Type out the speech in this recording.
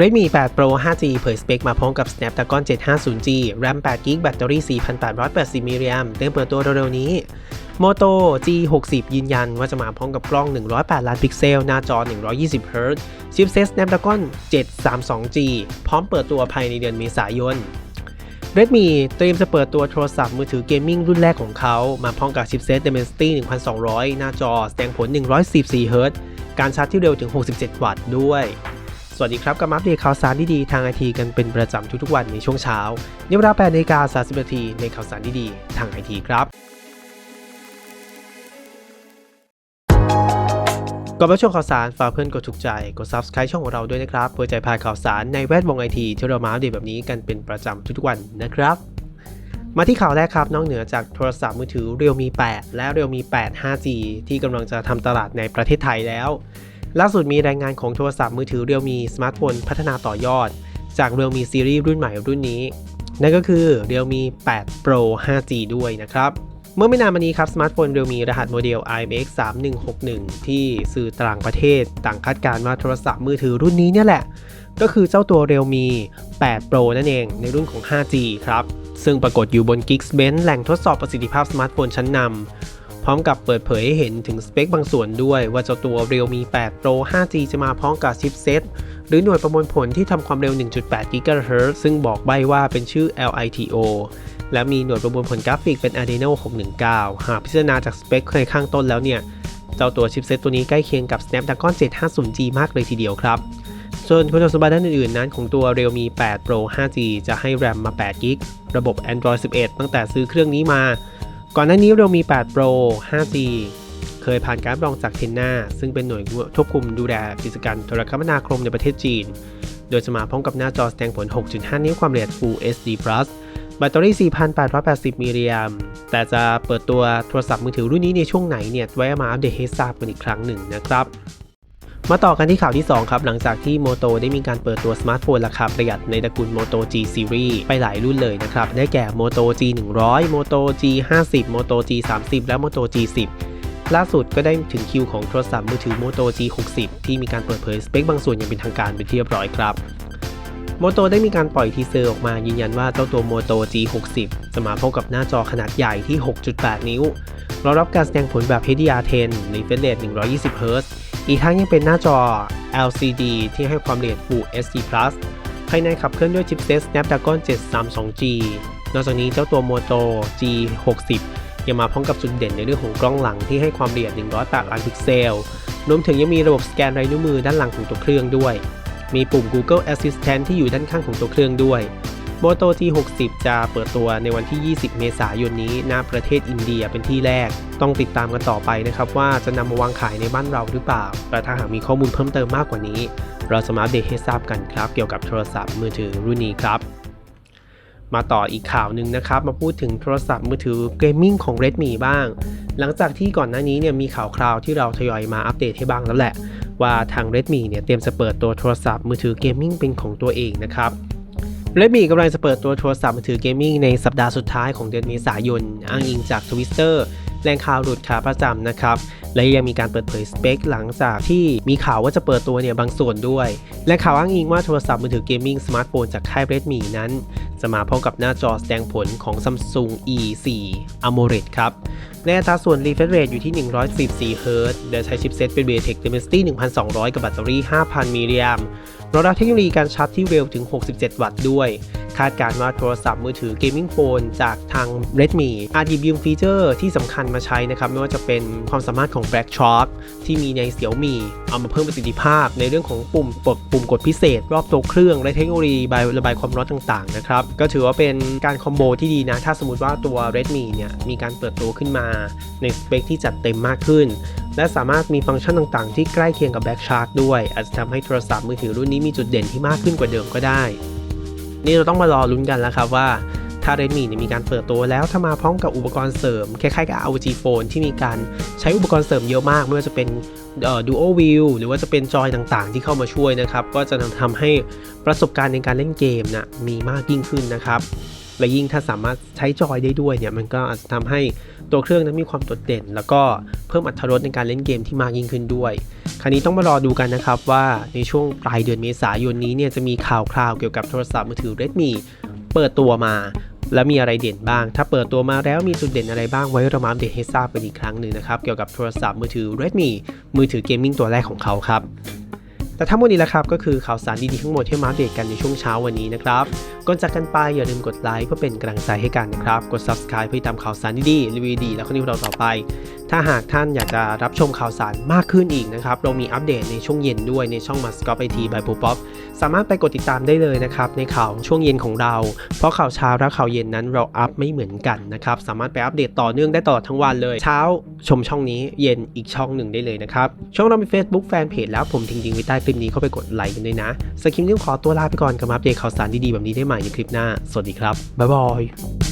Redmi 8 Pro 5G เผยสเปคมาพร้อมกับ Snapdragon 750G RAM 8GB แบตเตอรี่ 4,880มิลลิแอมเตรียมเปิดตัวเร็วๆนี้ Moto G60 ยืนยันว่าจะมาพร้อมกับกล้อง 108 ล้านพิกเซล หน้าจอ 120 Hz ชิปเซต Snapdragon 732G พร้อมเปิดตัวภายในเดือนเมษายน Redmi เตรียมจะเปิดตัวโทรศัพท์มือถือเกมมิ่งรุ่นแรกของเขา มาพร้อมกับชิปเซต Dimensity 1200 หน้าจอ แสดงผล144 Hz การชาร์จที่เร็วถึง 67 วัตต์ด้วย สวัสดีครับกับมาอัปเดตข่าวสารดีๆทางไอทีกันเป็นประจำทุกๆวันในช่วงเช้าในเวลา8นาฬิกา30นาทีในข่าวสารดีๆทางไอทีครับก่อนไปชมข่าวสารฝากเพื่อนกดถูกใจ กด subscribe ช่องของเราด้วยนะครับ เพื่อใจพายข่าวสารในแวดวงไอทีที่เรามาอัปเดตแบบนี้กันเป็นประจำทุกๆวันนะครับมาที่ข่าวแรกครับนอกเหนือจากโทรศัพท์มือถือ Realme 8และ Realme 8 5G ที่กำลังจะทำตลาดในประเทศไทยแล้ว ล่าสุดมีรายงานของโทรศัพท์มือถือ Realme สมาร์ทโฟนพัฒนาต่อยอด จาก Realme Series รุ่นใหม่รุ่นนี้ นั่นก็คือ Realme 8 Pro 5G ด้วยนะครับ เมื่อไม่นานมานี้ครับสมาร์ทโฟน Realme รหัสโมเดล IMX 3161 ที่สื่อต่างประเทศ ต่างคาดการณ์ว่าโทรศัพท์มือถือรุ่นนี้เนี่ยแหละ ก็คือเจ้าตัว Realme 8 Pro นั่นเองในรุ่นของ 5G ครับซึ่งปรากฏอยู่บน Geekbench แหล่งทดสอบประสิทธิภาพสมาร์ทโฟนชั้นนำ พร้อมกับเปิดเผยให้เห็นถึงสเปคบางส่วนด้วย ว่าเจ้าตัว Realme 8 Pro 5G จะมาพร้อมกับชิปเซตหรือหน่วยประมวลผลที่ทำความเร็ว 1.8 GHz ซึ่งบอกใบว่าเป็นชื่อ LITO และมีหน่วยประมวลผลกราฟิกเป็น Adreno 619 หากพิจารณาจากสเปคในข้างต้นแล้วเนี่ย เจ้าตัวชิปเซตตัวนี้ใกล้เคียงกับ Snapdragon 750G มากเลยทีเดียวครับ ส่วนคุณสมบัติด้านอื่นๆนั้นของตัว Realme 8 Pro 5G จะให้ RAM มา8 GB ระบบ Android 11 ตั้งแต่ซื้อเครื่องนี้มา ก่อนหน้านี้เรามี 8 Pro 5G เคยผ่านการรับรองจากเทนนาซึ่งเป็นหน่วยควบคุมดูแลกิจการโทรคมนาคมในประเทศจีน โดยจะมาพร้อมกับหน้าจอแสดงผล 6.5 นิ้วความละเอียด Full HD Plus แบตเตอรี่ 4,880 มิลลิแอมแต่จะเปิดตัวโทรศัพท์มือถือรุ่นนี้ในช่วงไหนเนี่ย ไว้มาอัปเดตให้ทราบกันอีกครั้งหนึ่งนะครับ มาต่อกันที่ข่าวที่ 2 ครับ หลังจากที่ Moto ได้มีการเปิดตัวสมาร์ทโฟนราคาประหยัดในตระกูล Moto G Series ไปหลายรุ่นเลยนะครับ ได้แก่ Moto G 100 Moto G 50 Moto G 30และ Moto G 10ล่าสุดก็ได้ถึงคิวของโทรศัพท์มือถือ Moto G 60ที่มีการเปิดเผยสเปคบางส่วนอย่างเป็นทางการไปนที่เรียบร้อยครับโมโตได้มีการปล่อยทีเซอร์ออกมายืนยันว่าเจ้าตัว Moto G60 จะมาพร้อมกับหน้าจอขนาดใหญ่ที่ 6.8 นิ้วรองรับการแสดงผลแบบ HDR10 refresh rate 120 Hz อีกทั้งยังเป็นหน้าจอ LCD ที่ให้ความละเอียด Full HD Plus ภายในขับเคลื่อนด้วยชิปเซต Snapdragon 732G นอกจากนี้เจ้าตัว Moto G60 ยังมาพร้อมกับจุดเด่นในเรื่องของกล้องหลังที่ให้ความละเอียด 108 ล้านพิกเซล รวมถึงยังมีระบบสแกนลายนิ้วมือด้านหลังของตัวเครื่องด้วย มีปุ่ม Google Assistant ที่อยู่ด้านข้างของตัวเครื่องด้วย Moto G60 จะเปิดตัวในวันที่ 20 เมษายนนี้ณประเทศอินเดียเป็นที่แรก ต้องติดตามกันต่อไปนะครับว่าจะนำมาวางขายในบ้านเราหรือเปล่า แต่ถ้าหากมีข้อมูลเพิ่มเติมมากกว่านี้ เราจะมาอัปเดตให้ทราบกันครับ เกี่ยวกับโทรศัพท์มือถือรุ่นนี้ครับมาต่ออีกข่าวหนึ่งนะครับ มาพูดถึงโทรศัพท์มือถือเกมมิ่งของ Redmi บ้าง หลังจากที่ก่อนหน้านี้เนี่ยมีข่าวคราวที่เราทยอยมาอัปเดตให้บ้างแล้วแหละ ว่าทาง Redmi เนี่ยเตรียมจะเปิดตัวโทรศัพท์มือถือเกมมิ่งเป็นของตัวเองนะครับ Redmi กำลังจะเปิดตัวโทรศัพท์มือถือเกมมิ่งในสัปดาห์สุดท้ายของเดือนเมษายน อ้างอิงจาก Twitter แหล่งข่าวหลุดขาประจำนะครับและยังมีการเปิดเผยสเปคหลังจากที่มีข่าวว่าจะเปิดตัวเนี่ยบางส่วนด้วย และข่าวอ้างอิงว่าโทรศัพท์มือถือเกมมิ่งสมาร์ทโฟนจากค่าย Redmi นั้น จะมาพร้อมกับหน้าจอแสดงผลของ Samsung E4 AMOLED ครับในอัตราส่วน refresh rate อยู่ที่ 114 Hz โดยใช้ชิปเซตเป็น MediaTek Dimensity 1200 กับแบตเตอรี่ 5,000 มิลลิแอมป์รองรับเทคโนโลยีการชาร์จที่เร็วถึง 67 วัตต์ด้วย คาดการณ์ว่าโทรศัพท์มือถือเกมมิ่งโฟนจากทาง Redmi อาจหยิบยืมฟีเจอร์ที่สำคัญมาใช้นะครับ ไม่ว่าจะเป็นความสามารถของ Black Shark ที่มีใน Xiaomi เอามาเพิ่มประสิทธิภาพ ในเรื่องของปุ่มกดปุ่มกดพิเศษ รอบตัวเครื่อง และเทคโนโลยีระบายความร้อนต่างๆนะครับ ก็ถือว่าเป็นการคอมโบที่ดีนะ ถ้าสมมติว่าตัว Redmi เนี่ยมีการเปิดตัวขึ้นมา ในสเปคที่จัดเต็มมากขึ้น และสามารถมีฟังก์ชันต่างๆ ที่ใกล้เคียงกับ Black Shark ด้วย อาจจะทำให้โทรศัพท์มือถือรุ่นนี้มีจุดเด่นที่มากขึ้นกว่าเดิมก็ได้ นี่เราต้องมารอลุ้นกันแล้วครับว่าถ้าเรมี่มีการเปิดตัวแล้วถ้ามาพร้อมกับอุปกรณ์เสริมคล้ายๆกับ ROG Phone ที่มีการใช้อุปกรณ์เสริมเยอะมาก ไม่ว่าจะเป็นดูโอ Dual View หรือว่าจะเป็นจอยต่างๆ ที่เข้ามาช่วยนะครับ ก็จะทำให้ประสบการณ์ในการเล่นเกมนะมีมากยิ่งขึ้นนะครับ และยิ่งถ้าสามารถใช้จอยได้ด้วยเนี่ยมันก็อาจจะทำให้ตัวเครื่องนั้นมีความโดดเด่น แล้วก็เพิ่มอรรถรสในการเล่นเกมที่มากยิ่งขึ้นด้วย คราวนี้ต้องมารอดูกันนะครับว่าในช่วงปลายเดือนเมษายนนี้เนี่ยจะมีข่าวคราวเกี่ยวกับโทรศัพท์มือถือ Redmi เปิดตัวมาและมีอะไรเด่นบ้าง ถ้าเปิดตัวมาแล้วมีจุดเด่นอะไรบ้างไว้เรามาอัปเดตให้ทราบกันอีกครั้งหนึ่งนะครับ เกี่ยวกับโทรศัพท์มือถือ Redmi มือถือเกมมิ่งตัวแรกของเขาครับ แต่ทั้งหมดนี้แหละครับก็คือข่าวสารดีๆทั้งหมดที่มาอัปเดตกันในช่วงเช้าวันนี้นะครับ ก่อนจากกันไปอย่าลืมกดไลค์เพื่อเป็นกำลังใจให้กันนะครับ กด subscribe เพื่อติดตามข่าวสารดีๆรีวิวดีแล้วก็นิวเราต่อไปถ้าหากท่านอยากจะรับชมข่าวสารมากขึ้นอีกนะครับ เรามีอัปเดตในช่วงเย็นด้วยในช่อง m a s c o p IT by p o p o p สามารถไปกดติดตามได้เลยนะครับ ในข่าวช่วงเย็นของเรา เพราะข่าวเช้าและข่าวเย็นนั้นเราอัพไม่เหมือนกันนะครับ สามารถไปอัปเดตต่อเนื่องได้ตลอดทั้งวันเลย เช้าชมช่องนี้เย็นอีกช่องหนึ่งได้เลยนะครับ ช่องเรามี Facebook แฟนเพจแล้วผมทิ้งลิงไว้ใต้คลิปนี้เข้าไปกดไลค์กันด้วยนะสกิมนิ้วขอตัวลาไปก่อนกับอัปเดตข่าวสารดีๆแบบนี้ได้ใหม่ในคลิปหน้า สวัสดีครับบ๊ายบาย